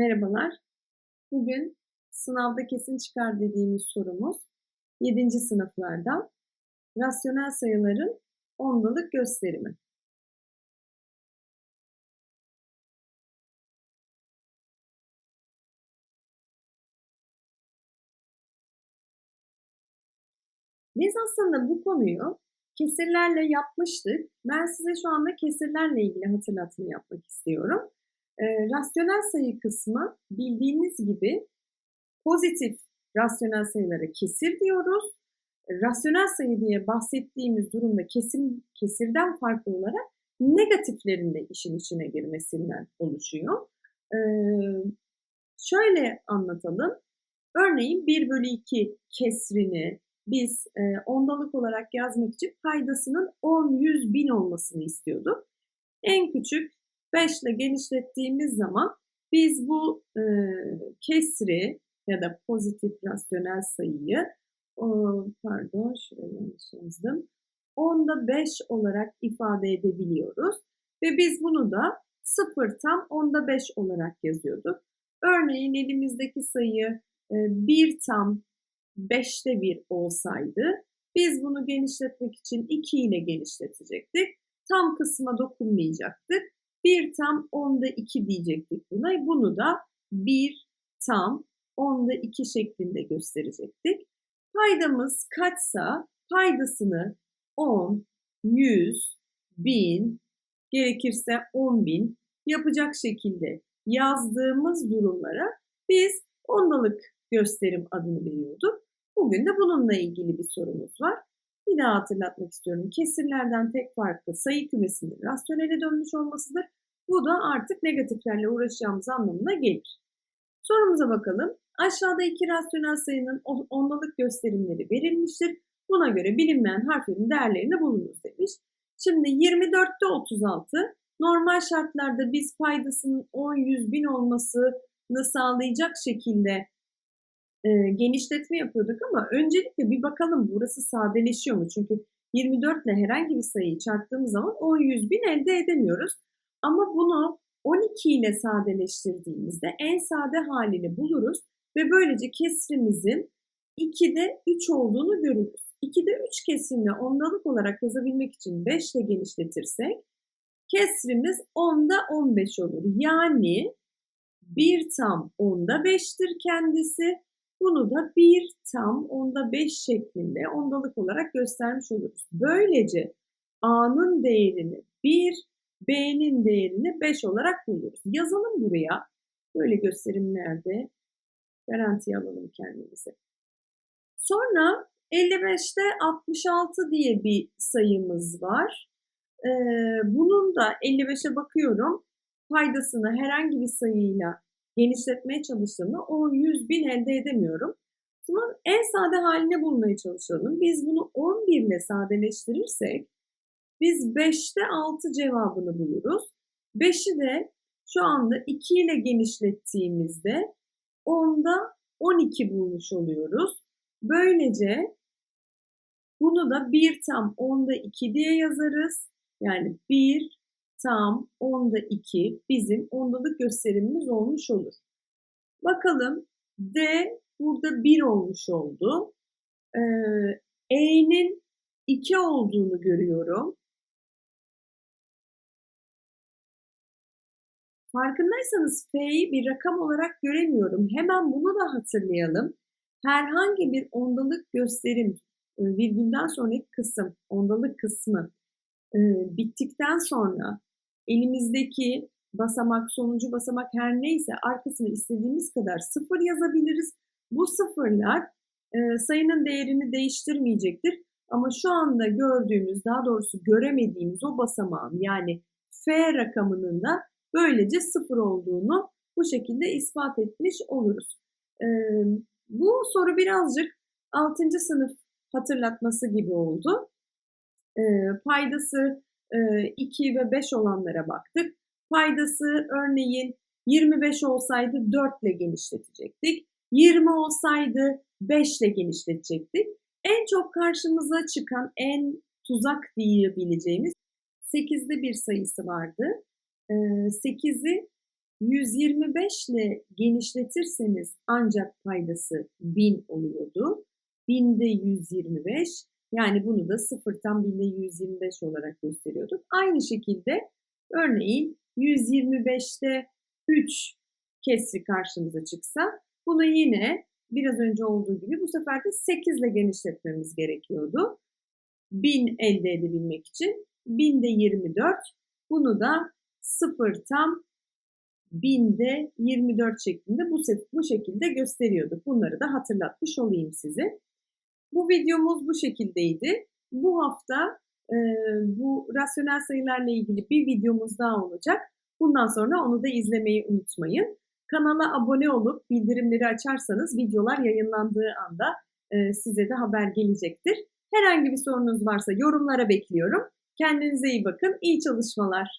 Merhabalar. Bugün sınavda kesin çıkar dediğimiz sorumuz 7. sınıflardan rasyonel sayıların ondalık gösterimi. Biz aslında bu konuyu kesirlerle yapmıştık. Ben size şu anda kesirlerle ilgili hatırlatma yapmak istiyorum. E, rasyonel sayı kısmı bildiğiniz gibi pozitif rasyonel sayılara kesir diyoruz. Rasyonel sayı diye bahsettiğimiz durumda kesim, kesirden farklı olarak negatiflerin de işin içine girmesinden oluşuyor. Ee, şöyle anlatalım. Örneğin 1 bölü 2 kesrini biz e, ondalık olarak yazmak için paydasının 10, 100, 1000 olmasını istiyorduk. En küçük 5 ile genişlettiğimiz zaman biz bu e, kesri ya da pozitif rasyonel sayıyı o, pardon şuraya yanlış yazdım. 10'da 5 olarak ifade edebiliyoruz. Ve biz bunu da 0 tam 10'da 5 olarak yazıyorduk. Örneğin elimizdeki sayı 1 tam 5'te 1 olsaydı biz bunu genişletmek için 2 ile genişletecektik. Tam kısma dokunmayacaktık. 1 tam 10'da 2 diyecektik buna. Bunu da 1 tam 10'da 2 şeklinde gösterecektik. Paydamız kaçsa paydasını 10, 100, 1000, gerekirse 10.000 yapacak şekilde yazdığımız durumlara biz ondalık gösterim adını veriyorduk. Bugün de bununla ilgili bir sorumuz var. Bir daha hatırlatmak istiyorum. Kesirlerden tek farklı sayı kümesinin rasyonele dönmüş olmasıdır. Bu da artık negatiflerle uğraşacağımız anlamına gelir. Sorumuza bakalım. Aşağıda iki rasyonel sayının ondalık gösterimleri verilmiştir. Buna göre bilinmeyen harflerin değerlerini bulunuz demiş. Şimdi 24'te 36 normal şartlarda biz paydasının 10, 100, 1000 olmasını sağlayacak şekilde e, genişletme yapıyorduk ama öncelikle bir bakalım burası sadeleşiyor mu? Çünkü 24 ile herhangi bir sayıyı çarptığımız zaman 10, 100, 1000 elde edemiyoruz. Ama bunu 12 ile sadeleştirdiğimizde en sade halini buluruz ve böylece kesrimizin 2'de 3 olduğunu görürüz. 2'de 3 kesrini ondalık olarak yazabilmek için 5 ile genişletirsek kesrimiz 10'da 15 olur. Yani 1 tam 10'da 5'tir kendisi. Bunu da 1 tam 10'da 5 şeklinde ondalık olarak göstermiş oluruz. Böylece A'nın değerini 1, B'nin değerini 5 olarak buluruz. Yazalım buraya. Böyle gösterimlerde garantiye alalım kendimizi. Sonra 55'te 66 diye bir sayımız var. Ee, bunun da 55'e bakıyorum. Paydasını herhangi bir sayıyla genişletmeye çalıştığımda o 100 bin elde edemiyorum. Zaman en sade haline bulmaya çalışalım. Biz bunu 11 ile sadeleştirirsek biz 5'te 6 cevabını buluruz. 5'i de şu anda 2 ile genişlettiğimizde 10'da 12 bulmuş oluyoruz. Böylece bunu da 1 tam 10'da 2 diye yazarız. Yani 1 tam 10'da 2 bizim ondalık gösterimimiz olmuş olur. Bakalım D burada 1 olmuş oldu. Ee, E'nin 2 olduğunu görüyorum. Farkındaysanız F'yi bir rakam olarak göremiyorum. Hemen bunu da hatırlayalım. Herhangi bir ondalık gösterim e, virgülden sonraki kısım, ondalık kısmı e, bittikten sonra elimizdeki basamak, sonuncu basamak her neyse arkasına istediğimiz kadar sıfır yazabiliriz. Bu sıfırlar e, sayının değerini değiştirmeyecektir. Ama şu anda gördüğümüz, daha doğrusu göremediğimiz o basamağın yani F rakamının da böylece sıfır olduğunu bu şekilde ispat etmiş oluruz. E, bu soru birazcık 6. sınıf hatırlatması gibi oldu. E, paydası 2 ve 5 olanlara baktık. Paydası örneğin 25 olsaydı 4 ile genişletecektik. 20 olsaydı 5 ile genişletecektik. En çok karşımıza çıkan en tuzak diyebileceğimiz 8'de bir sayısı vardı. 8'i 125 ile genişletirseniz ancak paydası 1000 oluyordu. 1000'de 125 yani bunu da sıfırtan 1000'de 125 olarak gösteriyorduk. Aynı şekilde örneğin 125'te 3 kesri karşımıza çıksa bunu yine biraz önce olduğu gibi bu sefer de 8 ile genişletmemiz gerekiyordu. 1000 elde edebilmek için 1000'de 24 bunu da 0 tam 1000'de 24 şeklinde bu, bu şekilde gösteriyorduk. Bunları da hatırlatmış olayım size. Bu videomuz bu şekildeydi. Bu hafta e, bu rasyonel sayılarla ilgili bir videomuz daha olacak. Bundan sonra onu da izlemeyi unutmayın. Kanala abone olup bildirimleri açarsanız videolar yayınlandığı anda e, size de haber gelecektir. Herhangi bir sorunuz varsa yorumlara bekliyorum. Kendinize iyi bakın. İyi çalışmalar.